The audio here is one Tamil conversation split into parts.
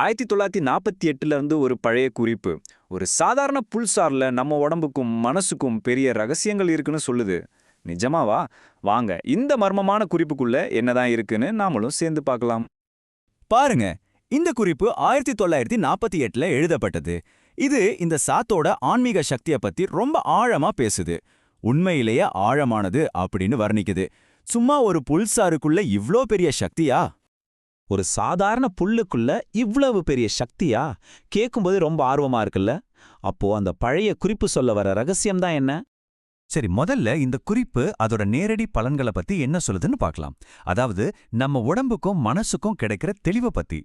ஆயிரத்தி தொள்ளாயிரத்தி நாற்பத்தி எட்டுல இருந்து ஒரு பழைய குறிப்பு. ஒரு சாதாரண புல்சார்ல நம்ம உடம்புக்கும் மனசுக்கும் பெரிய ரகசியங்கள் இருக்குன்னு சொல்லுது. நிஜமாவா? வாங்க இந்த மர்மமான குறிப்புக்குள்ள என்னதான் இருக்குன்னு நாமளும் சேர்ந்து பார்க்கலாம். பாருங்க இந்த குறிப்பு ஆயிரத்தி தொள்ளாயிரத்தி நாற்பத்தி எட்டுல எழுதப்பட்டது. இது இந்த சாத்தோட ஆன்மீக சக்திய பத்தி ரொம்ப ஆழமா பேசுது. உண்மையிலேயே ஆழமானது அப்படின்னு வர்ணிக்குது. சும்மா ஒரு புல்சாருக்குள்ள இவ்ளோ பெரிய சக்தியா? ஒரு சாதாரண புல்லுக்குள்ள இவ்வளவு பெரிய சக்தியா? கேட்கும்போது ரொம்ப ஆர்வமா இருக்குல்ல. அப்போ அந்த பழைய குறிப்பு சொல்ல வர ரகசியம் தான் என்ன? சரி முதல்ல இந்த குறிப்பு அதோட நேரடி பலன்களை பத்தி என்ன சொல்லுதுன்னு பார்க்கலாம் அதாவது நம்ம உடம்புக்கும் மனசுக்கும் கிடைக்கிற தெளிவை பத்தி.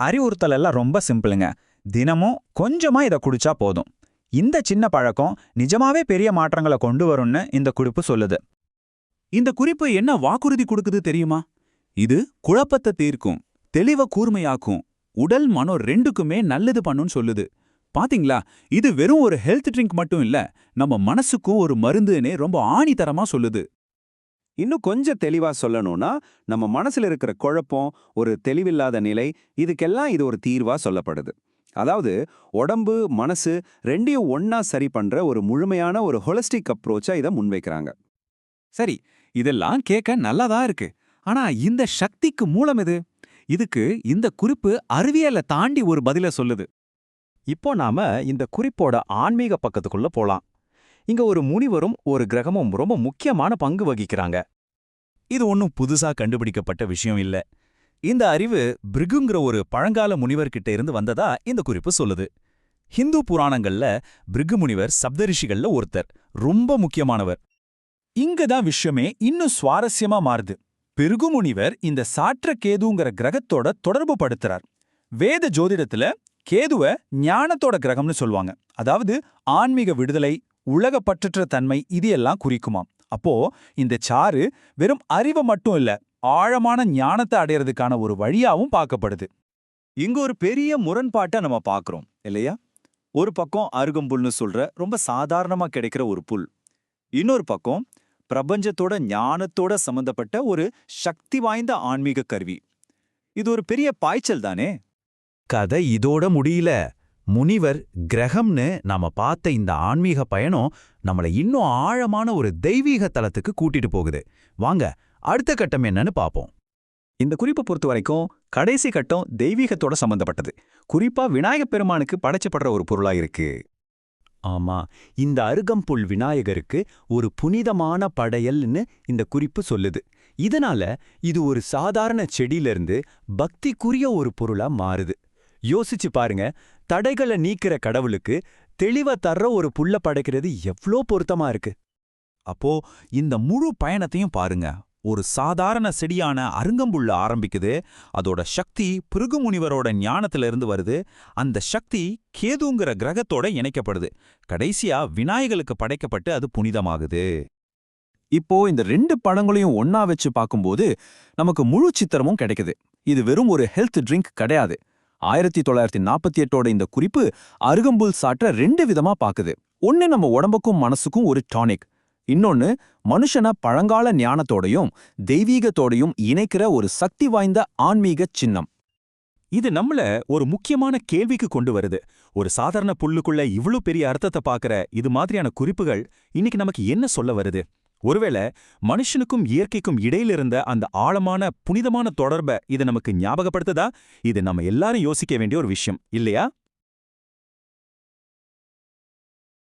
அறிவுறுத்தல் எல்லாம் ரொம்ப சிம்பிளுங்க. தினமும் கொஞ்சமா இதை குடிச்சா போதும். இந்த சின்ன பழக்கம் நிஜமாவே பெரிய மாற்றங்களை கொண்டு வரும்னு இந்த குறிப்பு சொல்லுது. இந்த குறிப்பு என்ன வாக்குறுதி கொடுக்குது தெரியுமா? இது குழப்பத்தை தீர்க்கும் தெளிவ கூர்மையாக்கும் உடல் மனம் ரெண்டுக்குமே நல்லது பண்ணுன்னு சொல்லுது. பாத்தீங்களா? இது வெறும் ஒரு ஹெல்த் ட்ரிங்க் மட்டும் இல்ல நம்ம மனசுக்கும் ஒரு மருந்துன்னே ரொம்ப ஆணித்தரமா சொல்லுது. இன்னும் கொஞ்சம் தெளிவா சொல்லணும்னா நம்ம மனசுல இருக்கிற குழப்பம் ஒரு தெளிவில்லாத நிலை இதுக்கெல்லாம் இது ஒரு தீர்வா சொல்லப்படுது. அதாவது உடம்பு மனசு ரெண்டையும் ஒன்னா சரி பண்ற ஒரு முழுமையான ஒரு ஹொலிஸ்டிக் அப்ரோச்சா இதை முன்வைக்கிறாங்க. சரி இதெல்லாம் கேட்க நல்லாதான் இருக்கு. ஆனா இந்த சக்திக்கு மூலம் எது? இதுக்கு இந்த குறிப்பு அறிவியலை தாண்டி ஒரு பதில சொல்லுது. இப்போ நாம இந்த குறிப்போட ஆன்மீக பக்கத்துக்குள்ள போலாம். இங்க ஒரு முனிவரும் ஒரு கிரகமும் ரொம்ப முக்கியமான பங்கு வகிக்கிறாங்க. இது ஒன்றும் புதுசா கண்டுபிடிக்கப்பட்ட விஷயம் இல்ல. இந்த அறிவு பிருகுங்கிற ஒரு பழங்கால முனிவர்கிட்ட இருந்து வந்ததா இந்த குறிப்பு சொல்லுது. ஹிந்து புராணங்கள்ல பிருகு முனிவர் சப்தரிஷிகள்ல ஒருத்தர். ரொம்ப முக்கியமானவர். இங்க தான் விஷயமே இன்னும் சுவாரஸ்யமா மாறுது. பிருகுமுனிவர் இந்த சாற்ற கேதுங்கிற கிரகத்தோட தொடர்பு படுத்துறார். வேத ஜோதிடத்துல கேதுவ ஞானத்தோட கிரகம்னு சொல்லுவாங்க. அதாவது ஆன்மீக விடுதலை உலக பற்றற்ற தன்மை இது எல்லாம் குறிக்குமாம். அப்போ இந்த சாறு வெறும் அறிவை மட்டும் இல்ல ஆழமான ஞானத்தை அடையறதுக்கான ஒரு வழியாவும் பார்க்கப்படுது. இங்க ஒரு பெரிய முரண்பாட்டை நம்ம பார்க்கறோம் இல்லையா? ஒரு பக்கம் அருகம்புல்னு சொல்ற ரொம்ப சாதாரணமா கிடைக்கிற ஒரு புல் இன்னொரு பக்கம் பிரபஞ்சத்தோட ஞானத்தோட சம்பந்தப்பட்ட ஒரு சக்தி வாய்ந்த ஆன்மீக கருவி. இது ஒரு பெரிய பாய்ச்சல் தானே? கதை இதோட முடியல. முனிவர் கிரகம்னு நாம பார்த்த இந்த ஆன்மீக பயணம் நம்மள இன்னும் ஆழமான ஒரு தெய்வீக தலத்துக்கு கூட்டிட்டு போகுது. வாங்க அடுத்த கட்டம் என்னன்னு பாப்போம் இந்த குறிப்பை பொறுத்த வரைக்கும் கடைசி கட்டம் தெய்வீகத்தோட சம்பந்தப்பட்டது. குறிப்பா விநாயகப் பெருமானுக்கு படைச்சப்படுற ஒரு பொருளா இருக்கு. ஆமா. இந்த அருகம்புல் விநாயகருக்கு ஒரு புனிதமான படையல்னு இந்த குறிப்பு சொல்லுது. இதனால இது ஒரு சாதாரண செடியிலிருந்து பக்திக்குரிய ஒரு பொருளா மாறுது. யோசிச்சு பாருங்க தடைகளை நீக்கிற கடவுளுக்கு தெளிவ தர்ற ஒரு புல்ல படைக்கிறது எவ்ளோ பொருத்தமா இருக்கு. அப்போ இந்த முழு பயணத்தையும் பாருங்க. ஒரு சாதாரண செடியான அருங்கம்புல்ல ஆரம்பிக்குது. அதோட சக்தி பிருகுமுனிவரோட ஞானத்துல இருந்து வருது. அந்த சக்தி கேதுங்கிற கிரகத்தோட இணைக்கப்படுது. கடைசியா விநாயகருக்கு படைக்கப்பட்டு அது புனிதமாகுது. இப்போ இந்த ரெண்டு படங்களையும் ஒன்னா வச்சு பார்க்கும்போது நமக்கு முழு சித்திரமும் கிடைக்குது. இது வெறும் ஒரு ஹெல்த் ட்ரிங்க் கிடையாது. ஆயிரத்தி தொள்ளாயிரத்தி நாற்பத்தி எட்டோட இந்த குறிப்பு அருகம்புல் சாற்ற ரெண்டு விதமா பாக்குது ஒன்னு நம்ம உடம்புக்கும் மனசுக்கும் ஒரு டானிக் இன்னொன்னு மனுஷன பழங்கால ஞானத்தோடையும் தெய்வீகத்தோடையும் இணைக்கிற ஒரு சக்தி வாய்ந்த ஆன்மீக சின்னம். இது நம்மள ஒரு முக்கியமான கேள்விக்கு கொண்டு வருது. ஒரு சாதாரண புல்லுக்குள்ள இவ்ளோ பெரிய அர்த்தத்தை பாக்குற இது மாதிரியான குறிப்புகள் இன்னைக்கு நமக்கு என்ன சொல்ல வருது? ஒருவேளை மனுஷனுக்கும் இயற்கைக்கும் இடையில இருந்த அந்த ஆழமான புனிதமான தொடர்பை இது நமக்கு ஞாபகப்படுத்துதா? இது நம்ம எல்லாரும் யோசிக்க வேண்டிய ஒரு விஷயம் இல்லையா?